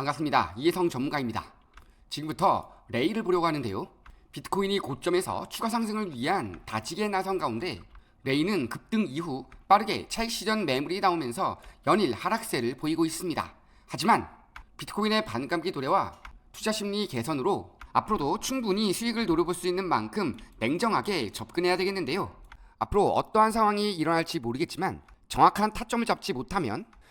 반갑습니다. 이혜성 전문가입니다. 지금부터 레이를 보려고 하는데요. 비트코인이 고점에서 추가 상승을 위한 다지게 나선 가운데 레이는 급등 이후 빠르게 차익 시전 매물이 나오면서 연일 하락세를 보이고 있습니다. 하지만 비트코인의 반감기 도래와 투자 심리 개선으로 앞으로도 충분히 수익을 노려볼 수 있는 만큼 냉정하게 접근해야 되겠는데요. 앞으로 어떠한 상황이 일어날지 모르겠지만 정확한 타점을 잡지 못하면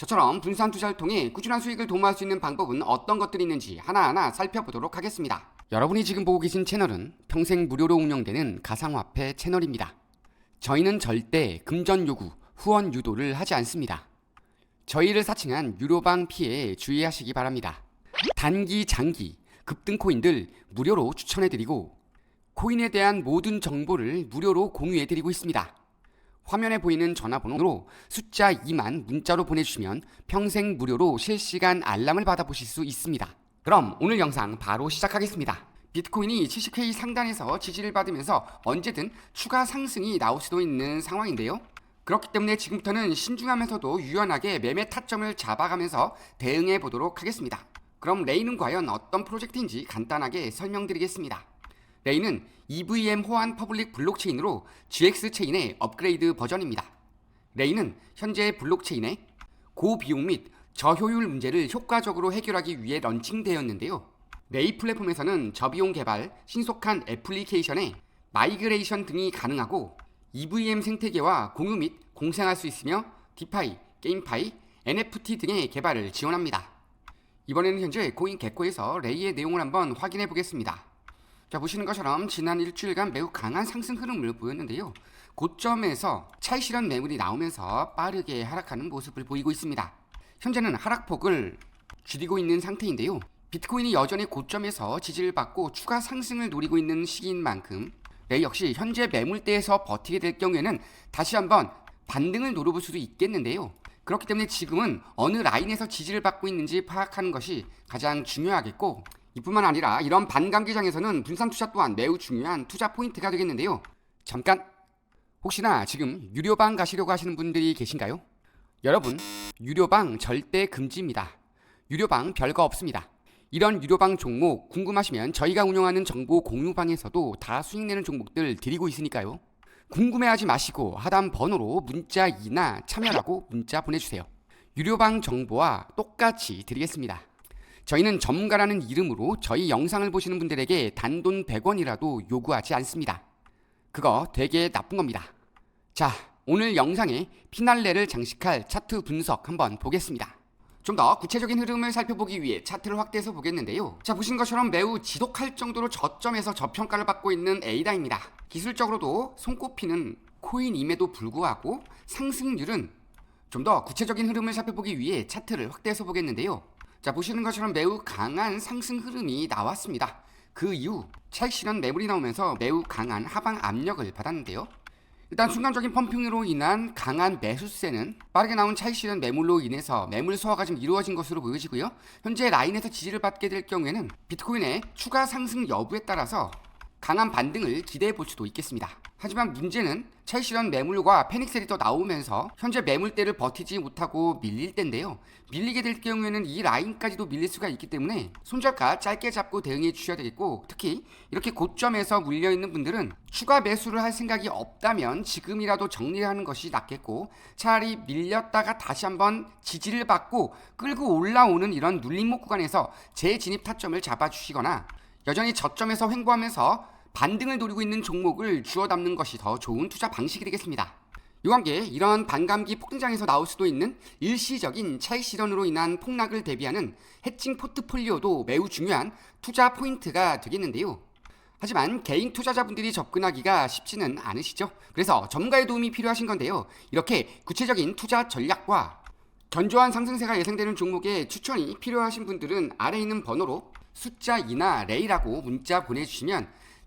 저처럼 분산 투자를 통해 꾸준한 수익을 도모할 수 있는 방법은 어떤 것들이 있는지 하나하나 살펴보도록 하겠습니다. 여러분이 지금 보고 계신 채널은 평생 무료로 운영되는 가상화폐 채널입니다. 저희는 절대 금전 요구, 후원 유도를 하지 않습니다. 저희를 사칭한 유료방 피해 주의하시기 바랍니다. 단기, 장기, 급등 코인들 무료로 추천해드리고 코인에 대한 모든 정보를 무료로 공유해드리고 있습니다. 화면에 보이는 전화번호로 숫자 2만 문자로 보내주시면 평생 무료로 실시간 알람을 받아보실 수 있습니다. 그럼 오늘 영상 바로 시작하겠습니다. 비트코인이 70K 상단에서 지지를 받으면서 언제든 추가 상승이 나올 수도 있는 상황인데요. 그렇기 때문에 지금부터는 신중하면서도 유연하게 매매 타점을 잡아가면서 대응해 보도록 하겠습니다. 그럼 레이는 과연 어떤 프로젝트인지 간단하게 설명드리겠습니다. 레이는 EVM 호환 퍼블릭 블록체인으로 GX 체인의 업그레이드 버전입니다. 레이는 현재 블록체인의 고비용 및 저효율 문제를 효과적으로 해결하기 위해 런칭되었는데요. 레이 플랫폼에서는 저비용 개발, 신속한 애플리케이션에 마이그레이션 등이 가능하고 EVM 생태계와 공유 및 공생할 수 있으며 디파이, 게임파이, NFT 등의 개발을 지원합니다. 이번에는 현재 코인 개코에서 레이의 내용을 한번 확인해 보겠습니다. 자 보시는 것처럼 지난 일주일간 매우 강한 상승 흐름을 보였는데요. 고점에서 차익 실현 매물이 나오면서 빠르게 하락하는 모습을 보이고 있습니다. 현재는 하락폭을 줄이고 있는 상태인데요. 비트코인이 여전히 고점에서 지지를 받고 추가 상승을 노리고 있는 시기인 만큼 레이 역시 현재 매물대에서 버티게 될 경우에는 다시 한번 반등을 노려볼 수도 있겠는데요. 그렇기 때문에 지금은 어느 라인에서 지지를 받고 있는지 파악하는 것이 가장 중요하겠고 이뿐만 아니라 이런 반감기장에서는 분산 투자 또한 매우 중요한 투자 포인트가 되겠는데요. 잠깐 혹시나 지금 유료방 가시려고 하시는 분들이 계신가요? 여러분 유료방 절대 금지입니다. 유료방 별거 없습니다. 이런 유료방 종목 궁금하시면 저희가 운영하는 정보 공유방에서도 다 수익내는 종목들 드리고 있으니까요. 궁금해하지 마시고 하단 번호로 문자 2나 참여라고 문자 보내주세요. 유료방 정보와 똑같이 드리겠습니다. 저희는 전문가라는 이름으로 저희 영상을 보시는 분들에게 단돈 100원이라도 요구하지 않습니다. 그거 되게 나쁜 겁니다. 자, 오늘 영상에 피날레를 장식할 차트 분석 한번 보겠습니다. 좀 더 구체적인 흐름을 살펴보기 위해 차트를 확대해서 보겠는데요. 자, 보시는 것처럼 매우 지독할 정도로 저점에서 저평가를 받고 있는 에이다입니다. 기술적으로도 손꼽히는 코인임에도 불구하고 상승률은 좀 더 구체적인 흐름을 살펴보기 위해 차트를 확대해서 보겠는데요. 자, 보시는 것처럼 매우 강한 상승 흐름이 나왔습니다. 그 이후 차익 실현 매물이 나오면서 매우 강한 하방 압력을 받았는데요. 일단 순간적인 펌핑으로 인한 강한 매수세는 빠르게 나온 차익 실현 매물로 인해서 매물 소화가 좀 이루어진 것으로 보여지고요. 현재 라인에서 지지를 받게 될 경우에는 비트코인의 추가 상승 여부에 따라서 강한 반등을 기대해 볼 수도 있겠습니다. 하지만 문제는 실현 매물과 패닉셀이 더 나오면서 현재 매물대를 버티지 못하고 밀릴 텐데요. 밀리게 될 경우에는 이 라인까지도 밀릴 수가 있기 때문에 손절가 짧게 잡고 대응해 주셔야 되겠고 특히 이렇게 고점에서 물려 있는 분들은 추가 매수를 할 생각이 없다면 지금이라도 정리를 하는 것이 낫겠고 차라리 밀렸다가 다시 한번 지지를 받고 끌고 올라오는 이런 눌림목 구간에서 재진입 타점을 잡아주시거나 여전히 저점에서 횡보하면서 반등을 노리고 있는 종목을 주워 담는 것이 더 좋은 투자 방식이 되겠습니다. 이와 함께 이런 반감기 폭등장에서 나올 수도 있는 일시적인 차익 실현으로 인한 폭락을 대비하는 해칭 포트폴리오도 매우 중요한 투자 포인트가 되겠는데요. 하지만 개인 투자자분들이 접근하기가 쉽지는 않으시죠. 그래서 전문가의 도움이 필요하신 건데요. 이렇게 구체적인 투자 전략과 견조한 상승세가 예상되는 종목에 추천이 필요하신 분들은 아래 있는 번호로 숫자 2나 레이라고 문자 보내주시면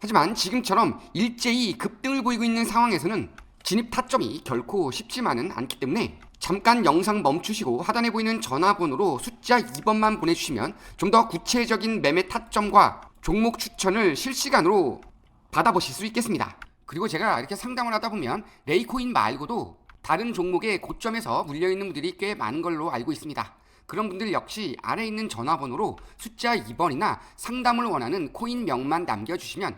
하지만 지금처럼 일제히 급등을 보이고 있는 상황에서는 진입 타점이 결코 쉽지만은 않기 때문에 잠깐 영상 멈추시고 하단에 보이는 전화번호로 숫자 2번만 보내주시면 좀 더 구체적인 매매 타점과 종목 추천을 실시간으로 받아보실 수 있겠습니다. 그리고 제가 이렇게 상담을 하다 보면 레이코인 말고도 다른 종목의 고점에서 물려있는 분들이 꽤 많은 걸로 알고 있습니다. 그런 분들 역시 아래 있는 전화번호로 숫자 2번이나 상담을 원하는 코인 명만 남겨주시면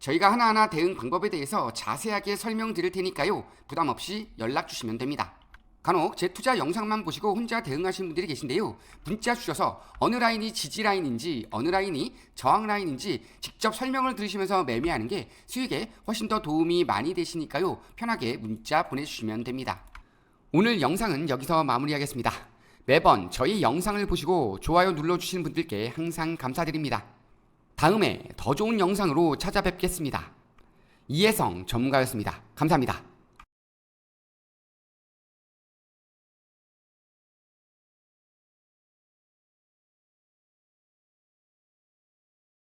저희가 하나하나 대응 방법에 대해서 자세하게 설명드릴 테니까요. 부담 없이 연락 주시면 됩니다. 간혹 제 투자 영상만 보시고 혼자 대응하시는 분들이 계신데요. 문자 주셔서 어느 라인이 지지 라인인지 어느 라인이 저항 라인인지 직접 설명을 들으시면서 매매하는 게 수익에 훨씬 더 도움이 많이 되시니까요. 편하게 문자 보내주시면 됩니다. 오늘 영상은 여기서 마무리하겠습니다. 매번 저희 영상을 보시고 좋아요 눌러주시는 분들께 항상 감사드립니다. 다음에 더 좋은 영상으로 찾아뵙겠습니다. 이혜성 전문가였습니다. 감사합니다.